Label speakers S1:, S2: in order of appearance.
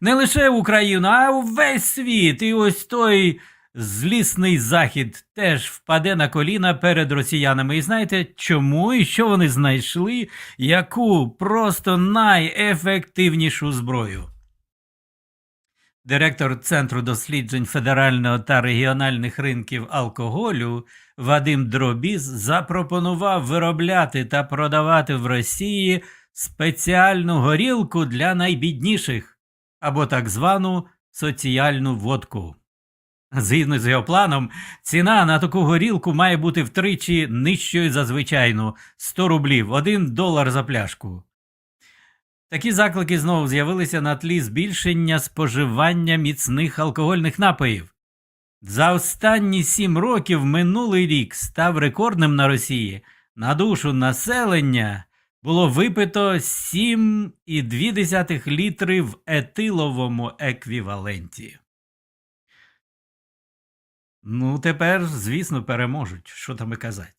S1: Не лише в Україну, а у весь світ. І ось той злісний захід теж впаде на коліна перед росіянами. І знаєте чому і що вони знайшли? Яку просто найефективнішу зброю? Директор Центру досліджень федерального та регіональних ринків алкоголю Вадим Дробіз запропонував виробляти та продавати в Росії спеціальну горілку для найбідніших або так звану соціальну водку. Згідно з його планом, ціна на таку горілку має бути втричі нижчою за звичайну 100 рублів, 1 долар за пляшку. Такі заклики знову з'явилися на тлі збільшення споживання міцних алкогольних напоїв. За останні сім років минулий рік став рекордним на Росії. На душу населення було випито 7,2 літри в етиловому еквіваленті. Ну, тепер, звісно, переможуть. Що там і казати.